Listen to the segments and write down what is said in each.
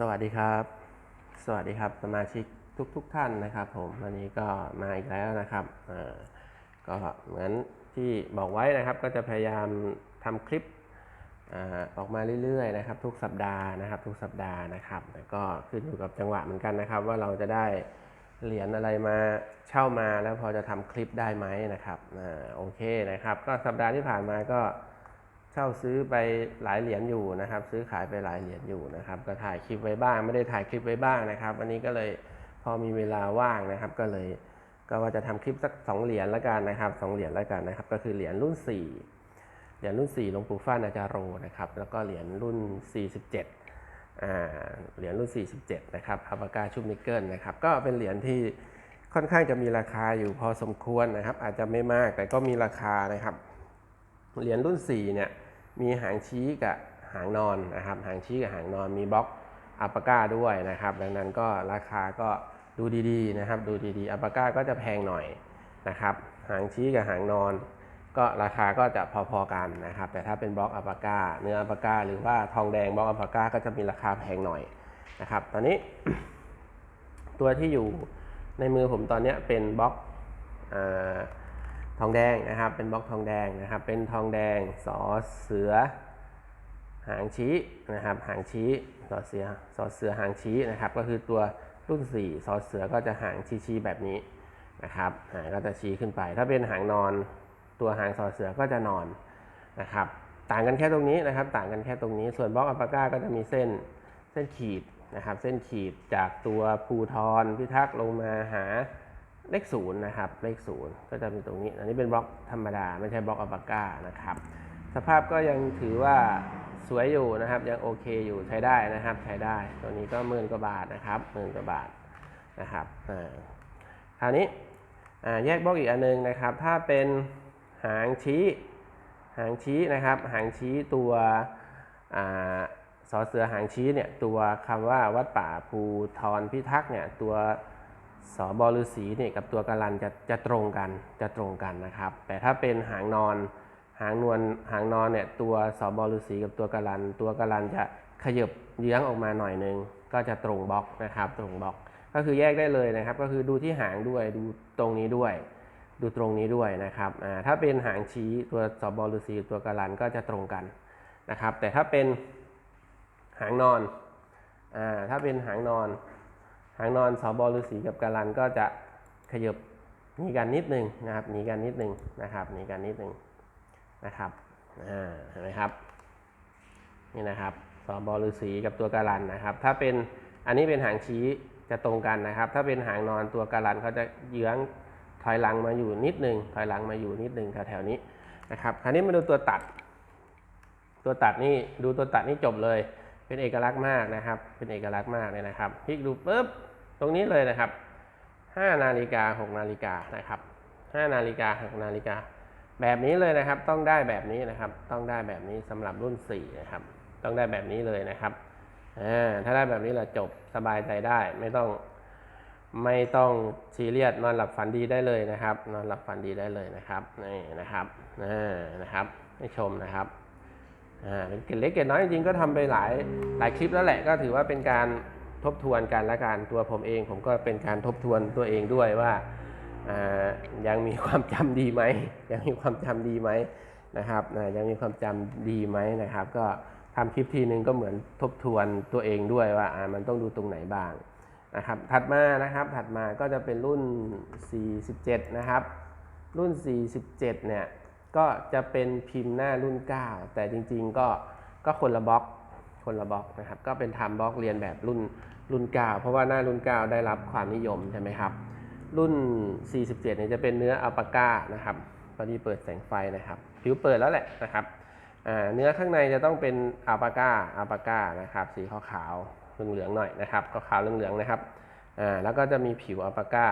สวัสดีครับ สวัสดีครับสมาชิกทุกๆทท่านนะครับ ผมวันนี้ก็มาอีกแล้วนะครับก็เหมือนที่บอกไว้นะครับ ก็จะพยายามทำคลิปอออกมาเรื่อยๆนะครับ ทุกสัปดาห์นะครับ ทุกสัปดาห์นะครับแต่ก็ขึ้นอยู่กับจังหวะเหมือนกันนะครับ ว่าเราจะได้เหรียญอะไรมาเช่ามาแล้วพอจะทำคลิปได้ไหมนะครับอโอเคนะครับ ก็สัปดาห์ที่ผ่านมาก็ เช่าซื้อไปหลายเหรียญอยู่นะครับ ซื้อขายไปหลายเหรียญอยู่นะครับ ก็ถ่ายคลิปไว้บ้าง ไม่ได้ถ่ายคลิปไว้บ้างนะครับวันนี้ก็เลยพอมีเวลาว่างนะครับ ก็เลยก็ว่าจะทำคลิปสักสองเหรียญละกันนะครับสองเหรียญละกันนะครับ ก็คือเหรียญรุ่น 4 เหรียญรุ่น4หลวงปู่ฟ้านาจาโรนะครับ แล้วก็เหรียญรุ่น 47อ่าเหรียญรุ่น 47 นะครับอาบากาชุบนิกเกิลนะครับ ก็เป็นเหรียญที่ค่อนข้างจะมีราคาอยู่พอสมควรนะครับ อาจจะไม่มากแต่ก็มีราคานะครับ เหรียญรุ่น 4 เนี่ย มีหางชี้กับหางนอนนะครับ หางชี้กับหางนอนมีบล็อกอัปปาก้าด้วยนะครับ ดังนั้นก็ราคาก็ดูดีๆนะครับ ดูดีๆอัปปาก้าก็จะแพงหน่อยนะครับ หางชี้กับหางนอน ก็ราคาก็จะพอๆกันนะครับ แต่ถ้าเป็นบล็อกอัปปาก้าเนื้ออัปปาก้าหรือว่าทองแดงบล็อกอัปปาก้าก็จะมีราคาแพงหน่อยนะครับ ตอนนี้ ตัวที่อยู่ในมือผมตอนนี้เป็นบล็อกอ่า ทองแดงนะครับ เป็นบล็อกทองแดงนะครับ เป็นทองแดงสอเสือ หางชี้นะครับ หางชี้สอเสือสอเสือหางชี้นะครับ ก็คือตัวรุ่น4สอเสือก็จะหางชี้แบบนี้นะครับ หางก็จะชี้ขึ้นไป ถ้าเป็นหางนอน ตัวหางสอเสือก็จะนอนนะครับ ต่างกันแค่ตรงนี้นะครับ ต่างกันแค่ตรงนี้ ส่วนบล็อกอัปปาก้าก็จะมีเส้นเส้นขีดนะครับ เส้นขีดจากตัวภูทรพิทักษ์ลงมาหา เลขศูนย์นะครับ เลขศูนย์ก็จะมีตรงนี้ อันนี้เป็นบล็อกธรรมดา ไม่ใช่บล็อกอัลปาก้านะครับ สภาพก็ยังถือว่าสวยอยู่นะครับ ยังโอเคอยู่ใช้ได้นะครับ ใช้ได้ ตัวนี้ก็หมื่นกว่าบาทนะครับหมื่นกว่าบาทนะครับคราวนี้แยกบล็อกอีกอันนึงนะครับ ถ้าเป็นหางชี้ หางชี้นะครับ หางชี้ตัวอ่าสอเสือหางชี้เนี่ยตัวคำว่าวัดป่าภูทรพิทักษ์เนี่ยตัว สอบอฤาษีเนี่ยกับตัวกาลันจะจะตรงกันจะตรงกันนะครับ แต่ถ้าเป็นหางนอน หางนวลหางนอนเนี่ยตัวสอบอฤาษีกับตัวกาลัน ตัวกาลันจะขยบเยื้องออกมาหน่อยนึงก็จะตรงบล็อกนะครับ ตรงบล็อก ก็คือแยกได้เลยนะครับ ก็คือดูที่หางด้วยดูตรงนี้ด้วย ดูตรงนี้ด้วยนะครับถ้าเป็นหางชี้ตัวสอบอฤาษีตัวกาลันก็จะตรงกันนะครับ แต่ถ้าเป็นหางนอนอถ้าเป็นหางนอน หางนอนสอบอฤาษีกับกาลันก็จะขยบหนีกันนิดนึงนะครับหนีกันนิดนึงนะครับหนีกันนิดนึงนะครับอ่าเห็นไหมครับนี่นะครับสอบอฤาษีกับตัวกาลันนะครับ ถ้าเป็นอันนี้เป็นหางชี้จะตรงกันนะครับ ถ้าเป็นหางนอนตัวกาลันเขาจะเยื้องถอยหลังมาอยู่นิดนึงถอยหลังมาอยู่นิดนึงแถวๆนี้นะครับคราวนี้มาดูตัวตัด ตัวตัดนี่ดูตัวตัดนี่จบเลย เป็นเอกลักษณ์มากนะครับ เป็นเอกลักษณ์มากเลยนะครับพลิกดูปุ๊บตรงนี้เลยนะครับ5นาฬิกา6นาฬิกานะครับ5นาฬิกา6นาฬิกาแบบนี้เลยนะครับ ต้องได้แบบนี้นะครับ ต้องได้แบบนี้สำหรับรุ่น4นะครับ ต้องได้แบบนี้เลยนะครับถ้าได้แบบนี้ละจบสบายใจได้ไม่ต้องไม่ต้องซีเรียสนอนหลับฝันดีได้เลยนะครับ นอนหลับฝันดีได้เลยนะครับนี่นะครับอ่นะครับให้ชมนะครับ อ่าเป็นเกร็ดเล็กเกร็ดน้อยจริงๆก็ทำไปหลายหลายคลิปแล้วแหละก็ถือว่าเป็นการทบทวนกันและกันตัวผมเอง ผมก็เป็นการทบทวนตัวเองด้วยว่าอ่ายังมีความจำดีไหมยังมีความจำดีไหมนะครับนะยังมีความจำดีไหมนะครับ ก็ทำคลิปทีนึงก็เหมือนทบทวนตัวเองด้วยว่าอ่ามันต้องดูตรงไหนบ้างนะครับถัดมานะครับถัดมาก็จะเป็นรุ่น 47 นะครับ รุ่น 47 เนี่ย ก็จะเป็นพิมพ์หน้ารุ่น 9 แต่จริงๆก็ก็คนละบล็อกคนละบล็อกนะครับ ก็เป็นทำบล็อกเรียนแบบรุ่นรุ่น 9 เพราะว่าหน้ารุ่น 9 ได้รับความนิยมใช่ไหมครับ รุ่น 47เนี่ยจะเป็นเนื้ออัลปาก้านะครับตอนนี้เปิดแสงไฟนะครับ ผิวเปิดแล้วแหละนะครับเนื้อข้างในจะต้องเป็นอัลปาก้าอัลปาก้านะครับสีขาวๆเหลืองๆหน่อยนะครับก็ขาวเหลืองๆนะครับแล้วก็จะมีผิวอัลปาก้า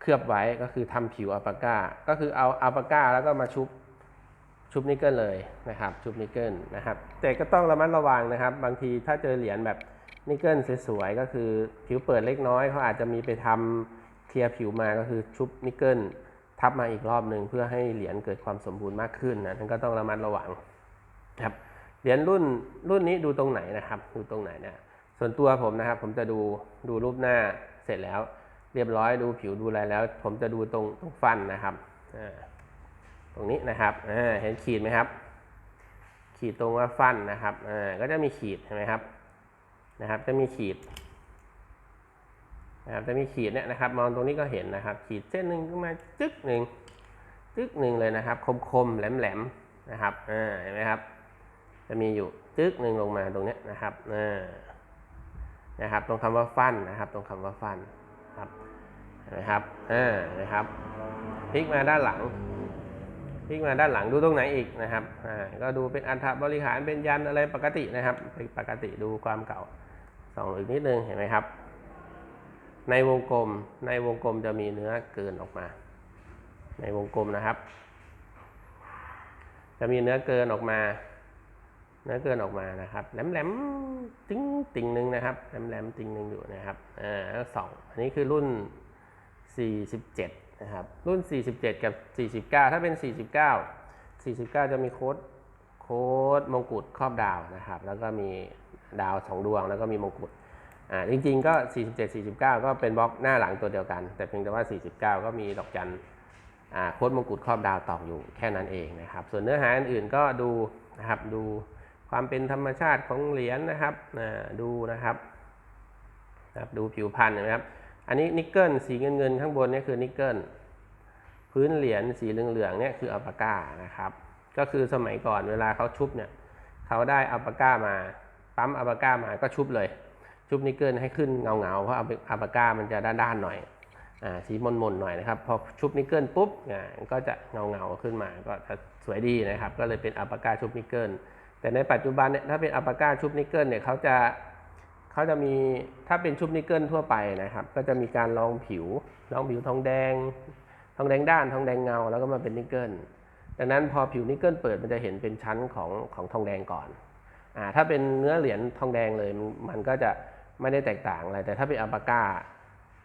เคลือบไว้ก็คือทำผิวอัลปาก้า ก็คือเอาอัลปาก้าแล้วก็มาชุบชุบนิกเกิลเลยนะครับชุบนิกเกิลนะครับ แต่ก็ต้องระมัดระวังนะครับ บางทีถ้าเจอเหรียญแบบนิกเกิลสวยๆก็คือผิวเปิดเล็กน้อยเขาอาจจะมีไปทำเคลียร์ผิวมาก็คือชุบนิกเกิลทับมาอีกรอบหนึ่งเพื่อให้เหรียญเกิดความสมบูรณ์มากขึ้นนะนั่นก็ต้องระมัดระวังนะครับเหรียญรุ่นรุ่นนี้ดูตรงไหนนะครับ ดูตรงไหนเนี่ยส่วนตัวผมนะครับ ผมจะดูดูรูปหน้าเสร็จแล้ว เรียบร้อยดูผิวดูอะไรแล้ว ผมจะดูตรงตรงฟันนะครับตรงนี้นะครับเห็นขีดไหมครับ ขีดตรงว่าฟันนะครับก็จะมีขีดเห็นไหมครับนะครับ จะมีขีดนะครับจะมีขีดเนี่ยนะครับ มองตรงนี้ก็เห็นนะครับ ขีดเส้นหนึ่งขึ้นมาจึ๊กหนึ่งจึ๊กหนึ่งเลยนะครับ คมๆแหลมๆนะครับเห็นไหมครับ จะมีอยู่จึ๊กหนึ่งลงมาตรงนี้นะครับนะครับ ตรงคำว่าฟันนะครับ ตรงคำว่าฟัน ครับนไหมครับอ่านไหมครับพลิกมาด้านหลังพลิกมาด้านหลังดูตรงไหนอีกนะครับอ่าก็ดูเป็นอัฐบริหารเป็นยันอะไรปกตินะครับเป็นปกติดูความเก่าส่องอีกนิดนึงเห็นไหมครับ ในวงกลมในวงกลมจะมีเนื้อเกินออกมา ในวงกลมนะครับ จะมีเนื้อเกินออกมา เนื้อเกินออกมานะครับแหลมๆติ้งติ่งหนึ่งนะครับแหลมๆติ่งหนึ่งอยู่นะครับอ่าสองอันนี้คือรุ่น 47 นะครับ รุ่น 47 กับ 49 ถ้าเป็น 49 49 จะมีโค้ดโค้ดมงกุฎครอบดาวนะครับ แล้วก็มีดาว2ดวงแล้วก็มีมงกุฎอ่าจริงๆก็ 47 49 ก็เป็นบล็อกหน้าหลังตัวเดียวกัน แต่เพียงแต่ว่า 49 ก็มีดอกจันอ่าโค้ดมงกุฎครอบดาวตอกอยู่แค่นั้นเองนะครับ ส่วนเนื้อหาอื่นๆก็ดูนะครับดู ความเป็นธรรมชาติของเหรียญนะครับดูนะครับนะครับดูผิวพรรณเห็นไหมครับ อันนี้นิกเกิลสีเงินเงินข้างบนนี่คือนิกเกิลพื้นเหรียญสีเหลืองๆเนี่ยคืออัลปาก้านะครับ ก็คือสมัยก่อนเวลาเขาชุบเนี่ยเขาได้อัลปาก้ามาปั๊มอัลปาก้ามาก็ชุบเลย ชุบนิกเกิลให้ขึ้นเงาเงาๆเพราะอัลปาก้ามันจะด้านๆหน่อยอสีมนๆหน่อยนะครับ พอชุบนิกเกิลปุ๊บก็จะเงาเงาๆขึ้นมาก็จะสวยดีนะครับ ก็เลยเป็นอัลปาก้าชุบนิกเกิล แต่ในปัจจุบันเนี่ยถ้าเป็นอัลปาก้าชุบนิกเกิลเนี่ยเขาจะเขาจะมีถ้าเป็นชุบนิกเกิลทั่วไปนะครับ ก็จะมีการลองผิวลองผิวทองแดง ทองแดงด้านทองแดงเงา แล้วก็มาเป็นนิกเกิลดังนั้นพอผิวนิกเกิลเปิดมันจะเห็นเป็นชั้นของของทองแดงก่อนอ่าถ้าเป็นเนื้อเหรียญทองแดงเลยมันก็จะไม่ได้แตกต่างอะไรแต่ถ้าเป็นอัลปาก้า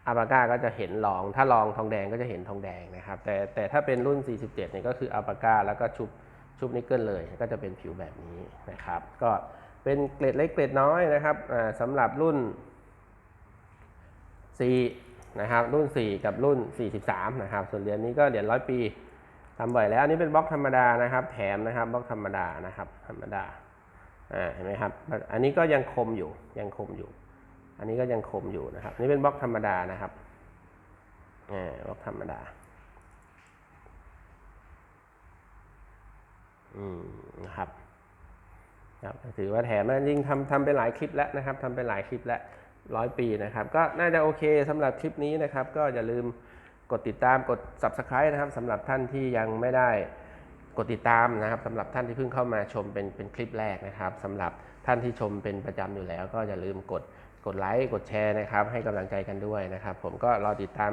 อัลปาก้าก็จะเห็นลอง ถ้าลองทองแดงก็จะเห็นทองแดงนะครับ แต่แต่ถ้าเป็นรุ่น 47เนี่ยก็คืออัลปาก้าแล้วก็ชุบ ชุบนิกเกิลเลย ก็จะเป็นผิวแบบนี้นะครับ ก็เป็นเกรดเล็กเกรดน้อยนะครับสำหรับรุ่น 4 นะครับ รุ่น 4 กับรุ่น 43 นะครับ ส่วนเหรียญนี้ก็เหรียญร้อยปีทำบ่อยแล้วอันนี้เป็นบล็อกธรรมดานะครับ แถมนะครับบล็อกธรรมดานะครับธรรมดาอ่าเห็นไหมครับ อันนี้ก็ยังคมอยู่ยังคมอยู่ อันนี้ก็ยังคมอยู่นะครับนนี่เป็นบล็อกธรรมดานะครับอ่าบล็อกธรรมดาอืม นะครับครับถือว่าแถมนะยิ่งทำทำไปหลายคลิปแล้วนะครับทำไปหลายคลิปแล้วร้อยปีนะครับ ก็น่าจะโอเคสำหรับคลิปนี้นะครับ ก็อย่าลืมกดติดตามกด subscribe นะครับสำหรับท่านที่ยังไม่ได้กดติดตามนะครับสำหรับท่านที่เพิ่งเข้ามาชมเป็นเป็นคลิปแรกนะครับสำหรับท่านที่ชมเป็นประจำอยู่แล้ว ก็อย่าลืมกดกดไลค์กดแชร์นะครับ ให้กำลังใจกันด้วยนะครับ ผมก็รอติดตาม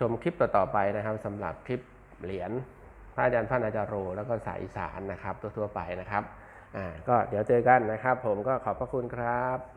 ชมคลิปต่อๆไปนะครับสำหรับคลิปเหรียญ พระอาจารย์พระอาจารย์โรแล้วก็สายอีสานนะครับทั่วๆไปนะครับ อ่า ก็เดี๋ยวเจอกันนะครับ ผมก็ขอบพระคุณครับ